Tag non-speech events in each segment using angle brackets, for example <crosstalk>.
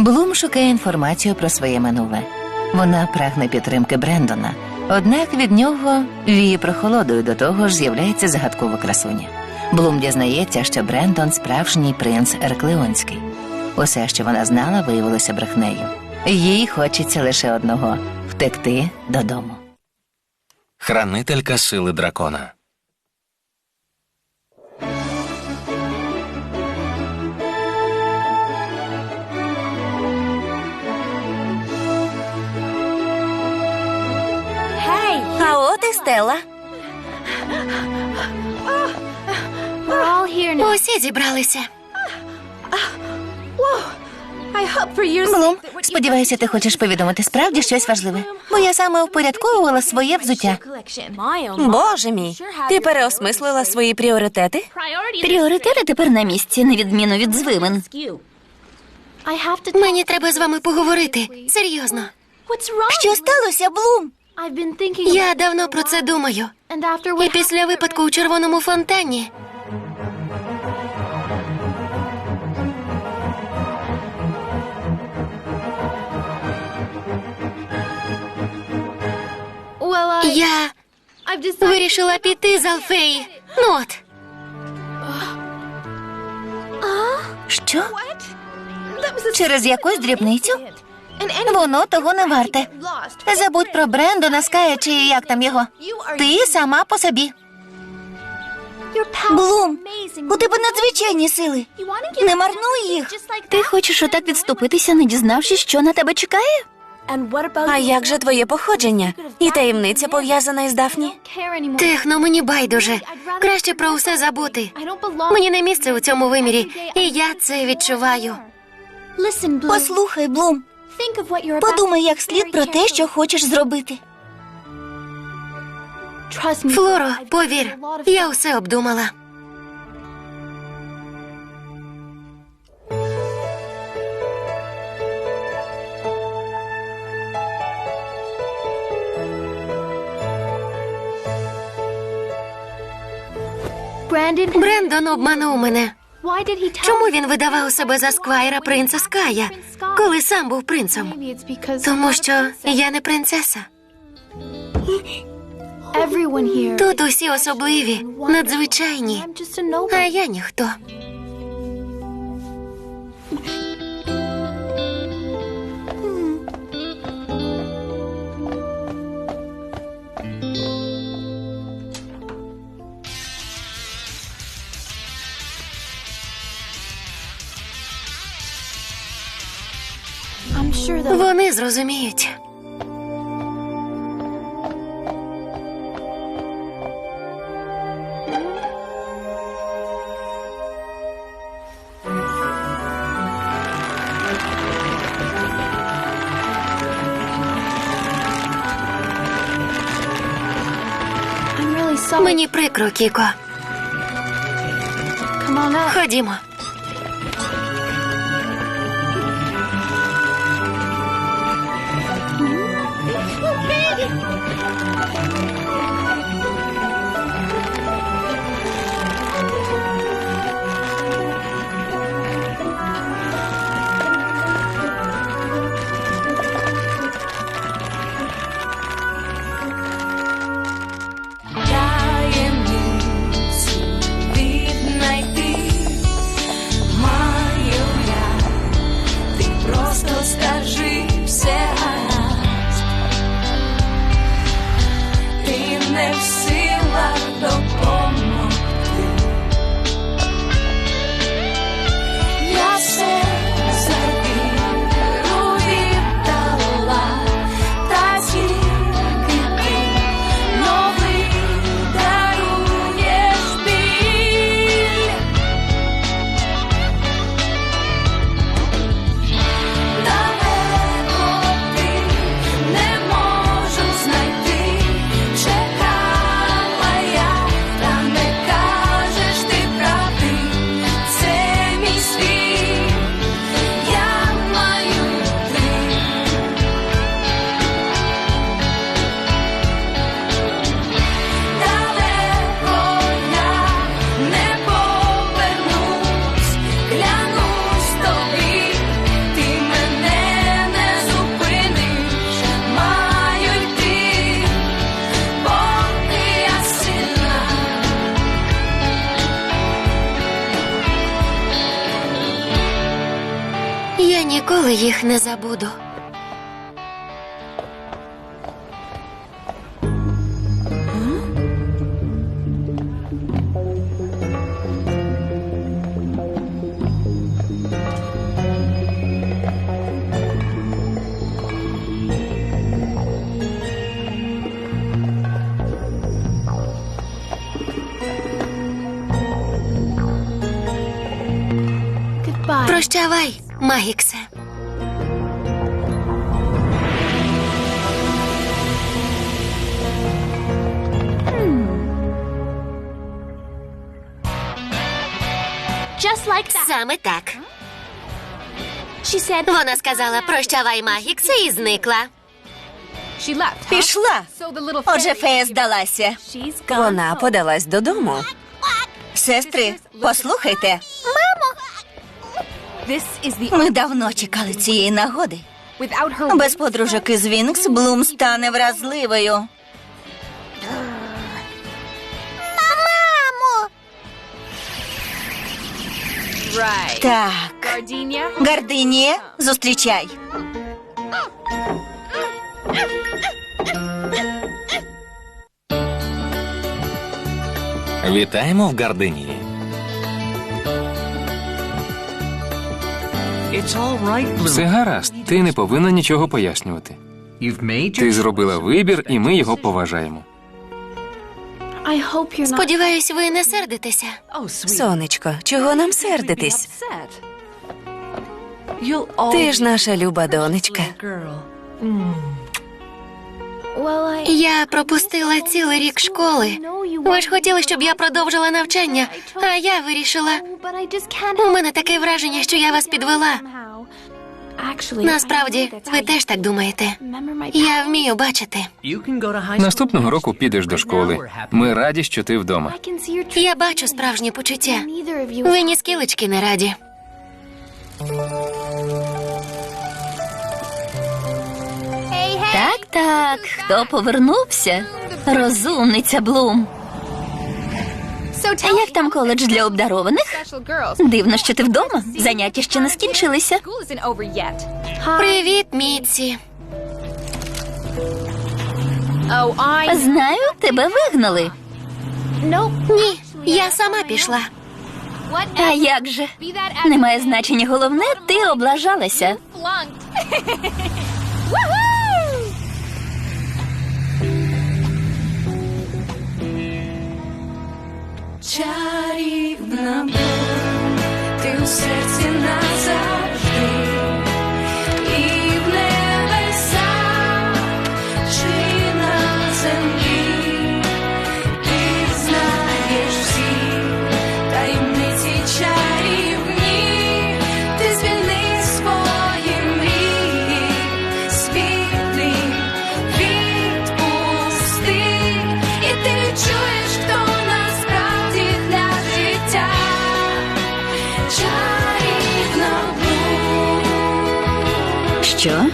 Блум шукає інформацію про своє минуле. Вона прагне підтримки Брендона. Однак від нього віє прохолодою до того ж з'являється загадкова красуня. Блум дізнається, що Брендон справжній принц Ерклеонський. Усе, що вона знала, виявилося брехнею. Їй хочеться лише одного втекти додому. Хранителька сили дракона. Стелла. Усі зібралися. Блум, сподіваюся, ти хочеш повідомити справді щось важливе. Бо я саме упорядковувала своє взуття. Боже мій, ти переосмислила свої пріоритети? Пріоритети тепер на місці, на відміну від звивин. Мені треба з вами поговорити. Серйозно. Що сталося, Блум? Я давно про це думаю. І після випадку у червоному фонтані. Я вирішила піти з Алфеї. Ну от. Що? Через якусь дрібницю? Воно того не варте. Забудь про Брендона, Ская чи як там його. Ти сама по собі. Блум, у тебе надзвичайні сили. Не марнуй їх. Ти хочеш отак відступитися, не дізнавшись, що на тебе чекає? А як же твоє походження? І таємниця пов'язана із Дафні? Техно, мені байдуже. Краще про усе забути. Мені не місце у цьому вимірі, і я це відчуваю. Послухай, Блум, Подумай як слід про те, що хочеш зробити. Флоро, повір, я усе обдумала. Брендон обманув мене. Чому він видавав себе за сквайра принца Ская, коли сам був принцем? Тому що я не принцеса. Тут усі особливі, надзвичайні, а я ніхто. Вони зрозуміють. Мені прикро, Кіко. Ходімо. Ніколи їх не забуду. Прощавай, Магіксе. Саме так. Вона сказала прощавай, Магіксе, і зникла. Пішла. Отже, фея здалася. Вона подалась додому. Сестри, послухайте, the ми давно чекали цієї нагоди. Без подружок із Вінкс Блум стане вразливою. Так, Gardenia. Гардиніє, зустрічай. Вітаємо в Гардинії. Все гаразд, ти не повинна нічого пояснювати. Ти зробила вибір, і ми його поважаємо. Сподіваюсь, ви не сердитеся. Сонечко, чого нам сердитись? Ти ж наша люба донечка. Я пропустила цілий рік школи. Ви ж хотіли, щоб я продовжила навчання, а я вирішила. Oh, but I just can't. У мене таке враження, що я вас підвела. Насправді, ви теж так думаєте. Я вмію бачити. Наступного року підеш до школи. Ми раді, що ти вдома. Я бачу справжні почуття. Ви ні скілечки не раді. Так, так, хто повернувся? Розумниця Блум. So А як там коледж для обдарованих? Дивно, що ти вдома. Заняття ще не скінчилися. Привіт, Міці. Oh, Знаю, тебе вигнали. Ні, я сама пішла. А як же? Немає значення головне, ти облажалася. <laughs> Чарівна ти у серці назавжди, Що?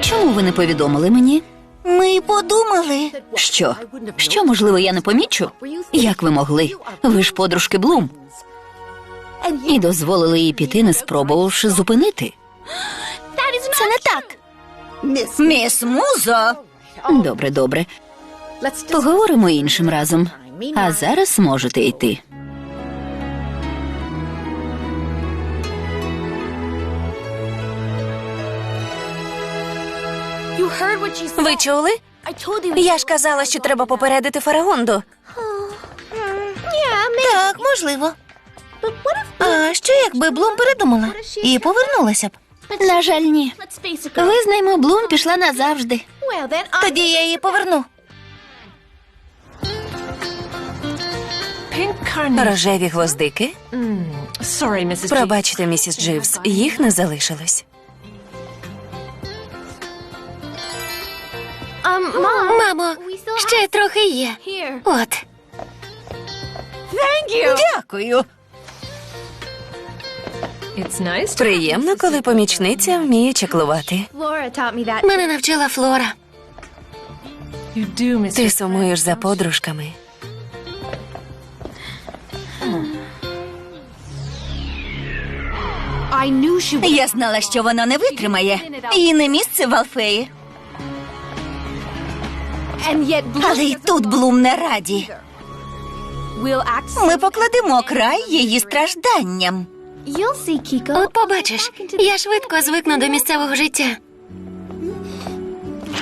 Чому ви не повідомили мені? Ми подумали. Що? Що, можливо, я не помічу? Як ви могли? Ви ж подружки Блум. І дозволили їй піти, не спробувавши зупинити. Це не так. Міс Музо. Добре, добре. Поговоримо іншим разом. А зараз можете йти. Ви чули? I told you. Я ж казала, що треба попередити Фарагонду. Так, можливо. А що якби Блум передумала і повернулася б? На жаль, ні. Визнаймо, Блум пішла назавжди. Тоді я її поверну. Рожеві гвоздики. Пробачте, місіс Дживс, їх не залишилось. Um, mom. Мамо, ще трохи є. От. Дякую. Приємно, коли помічниця вміє чеклувати. Laura taught me. Мене навчила Флора. Ти сумуєш за подружками. I knew she would. Я знала, що вона не витримає. Їй не місце в Алфеї. And yet, Bloom Але й тут Блум не раді. Ми покладемо край її стражданням. От побачиш, я швидко звикну до місцевого життя.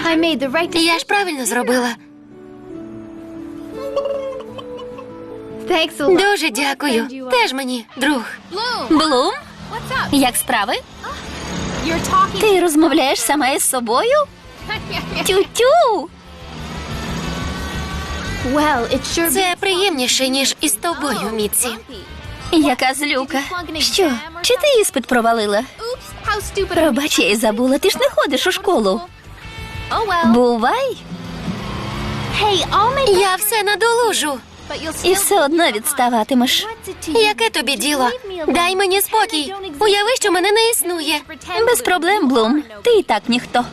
Right Я ж правильно зробила. Дуже дякую. Теж мені, друг. Блум, як справи? Ти розмовляєш сама із собою? <laughs> Тю-тю! Well, it sure Це приємніше, ніж із тобою, Міці. Яка злюка. Що? Чи ти іспит провалила? Пробач, я й забула, ти ж не ходиш у школу. Oh. Бувай. Я все надолужу. І все одно відставатимеш. Яке тобі діло? Дай мені спокій. Уяви, що мене не існує. Без проблем, Блум. Ти і так ніхто.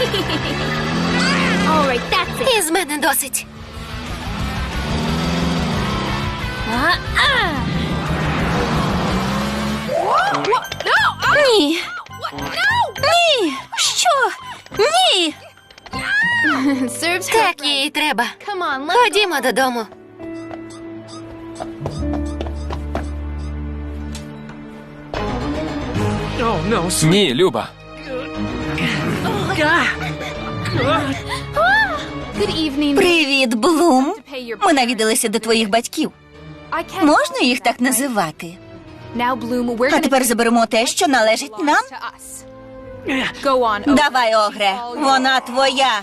<laughs> All right, that's it. І мене досить. Ні. Ні. Що? Ні. Так їй і треба. Come on, let's Ходімо додому. Ні, Люба. Good evening. Привіт, Блум. Ми навідалися до твоїх батьків. Можна їх так називати? А тепер заберемо те, що належить нам. Давай, Огре, вона твоя.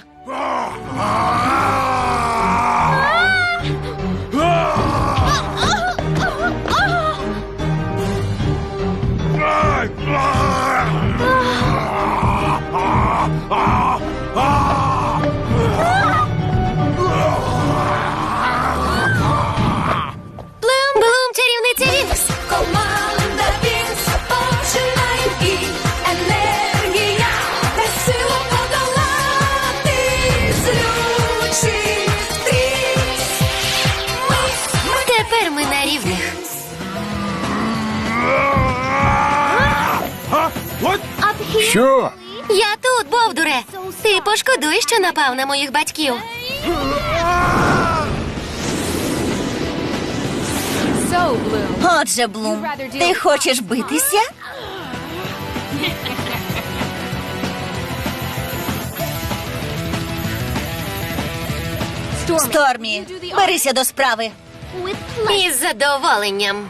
Ми на рівних. Що? Я тут, Бовдуре. Ти пошкодуєш, що напав на моїх батьків. Отже, Блум, ти хочеш битися? Стормі, берися до справи. Із задоволенням.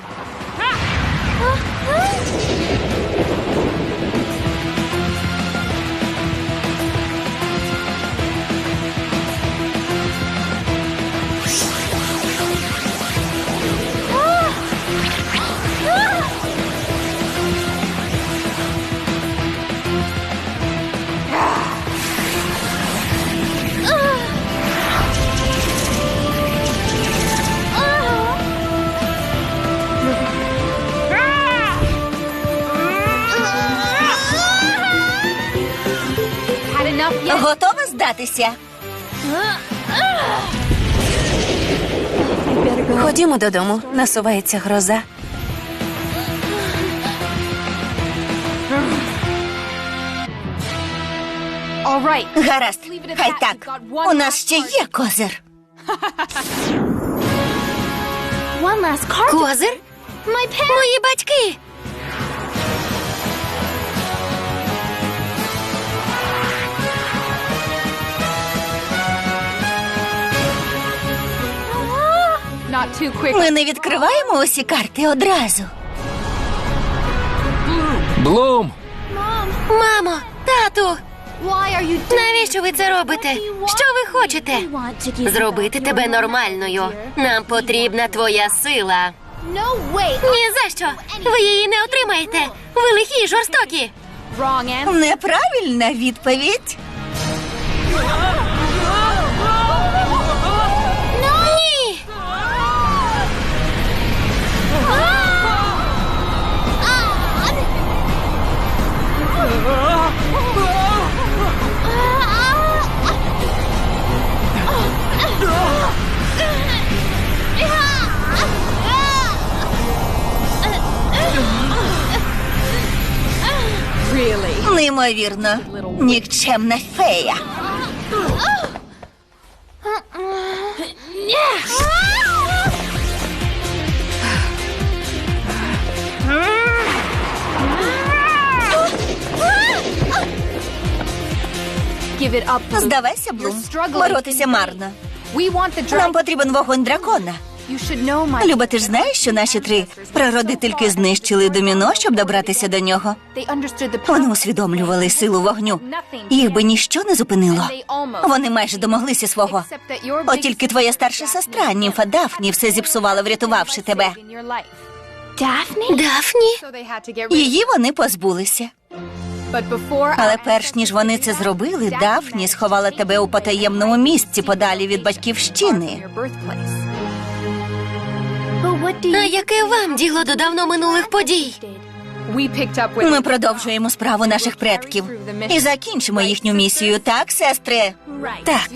Готова? Ходімо додому, насувається гроза. Гаразд, хай так. У нас ще є козир. Козир? Мої батьки. Ми не відкриваємо усі карти одразу. Блум! Мамо, тату, навіщо ви це робите? Що ви хочете? Зробити тебе нормальною. Нам потрібна твоя сила. Ні за що. Ви її не отримаєте. Ви лихі й жорстокі. Неправильна відповідь. <laughs> Неймовірно. Нікчемна фея. Здавайся, Блум. Боротися марно. Нам потрібен вогонь дракона. Люба, ти ж знаєш, що наші три прародительки знищили доміно, щоб добратися до нього. Вони усвідомлювали силу вогню. Їх би ніщо не зупинило. Вони майже домоглися свого. От тільки твоя старша сестра, німфа Дафні, все зіпсувала, врятувавши тебе. Дафні? Її вони позбулися. Але перш ніж вони це зробили, Дафні сховала тебе у потаємному місці подалі від батьківщини. А яке вам діло до давно минулих подій? Ми продовжуємо справу наших предків і закінчимо їхню місію, так, сестри? Так.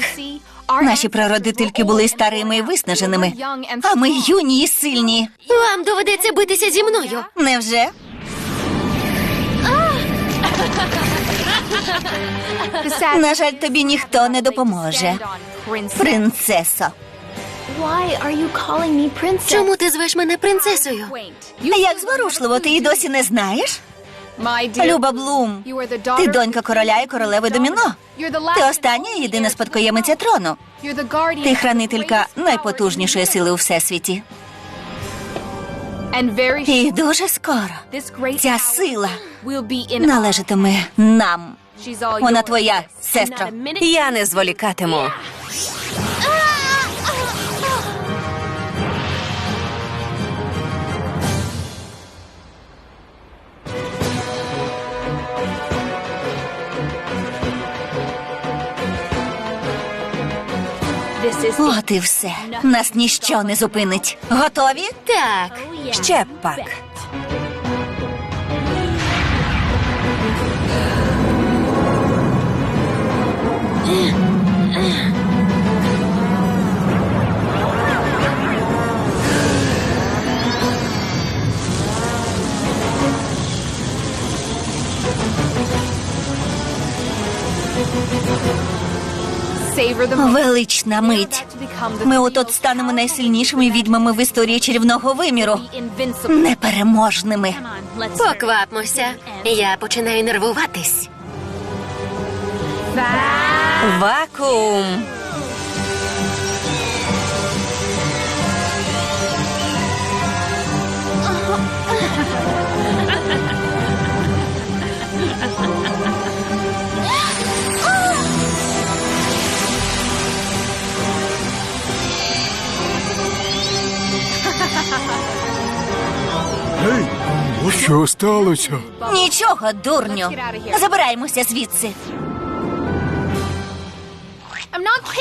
Наші прародительки були старими і виснаженими, а ми юні і сильні. Вам доведеться битися зі мною. Невже? <laughs> На жаль, тобі ніхто не допоможе. Принцесо. Why are you calling me princess? Чому ти звеш мене принцесою? А як зворушливо, ти і досі не знаєш? My. Люба Блум, ти донька короля і королеви доміно. Ти остання і єдина спадкоємиця трону. Ти хранителька найпотужнішої сили у всесвіті. І дуже скоро ця сила will be in належатиме нам. Вона твоя, сестро. Я не зволікатиму. От і все. Нас ніщо не зупинить. Готові? Так. Ще пак. savor the на мить. Ми от-от станемо найсильнішими відьмами в історії чарівного виміру. Непереможними. Поквапмося. Я починаю нервуватись. Вакуум. Що сталося? Нічого, дурню. Забираємося звідси.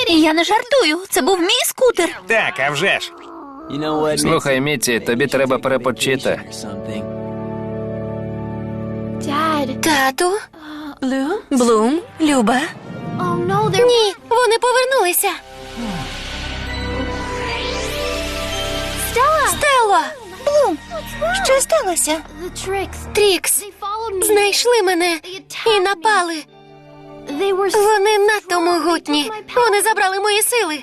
Я не жартую. Це був мій скутер. Так, а вже ж. Слухай, Міці, тобі треба перепочити. Тату? Блум, Люба. Ні, вони повернулися. Stella. Стело! Що сталося? Трікс! They followed me. Знайшли мене і напали. Вони надто могутні. Вони забрали мої сили.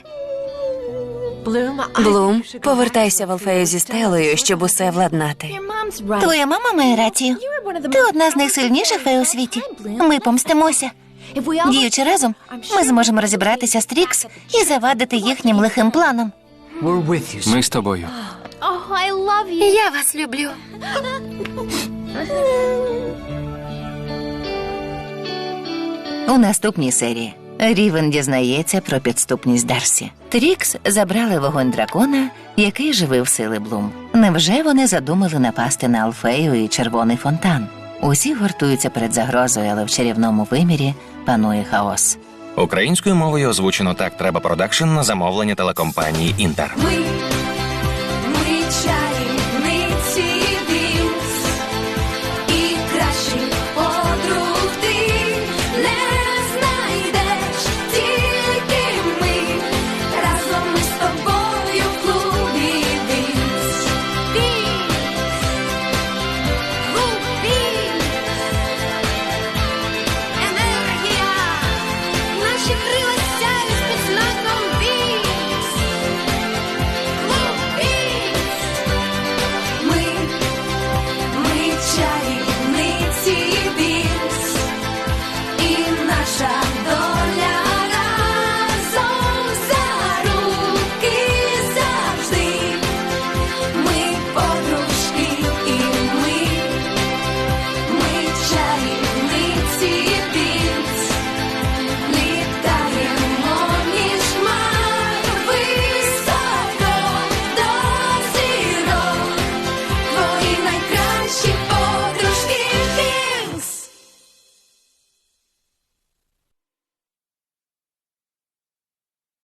Блум, повертайся в Алфею зі стелею, щоб усе владнати. Твоя мама має рацію. Ти одна з найсильніших фей у світі. Ми помстимося. Діючи разом, ми зможемо розібратися з Трікс і завадити їхнім лихим планом. Ми з тобою. Oh, I love you. Я вас люблю. У наступній серії Рівен дізнається про підступність Дарсі. Трікс забрали вогонь дракона, який живив сили Блум. Невже вони задумали напасти на Алфею і червоний фонтан? Усі гуртуються перед загрозою, але в чарівному вимірі панує хаос. Українською мовою озвучено так треба продакшн на замовлення телекомпанії Інтер. Ми.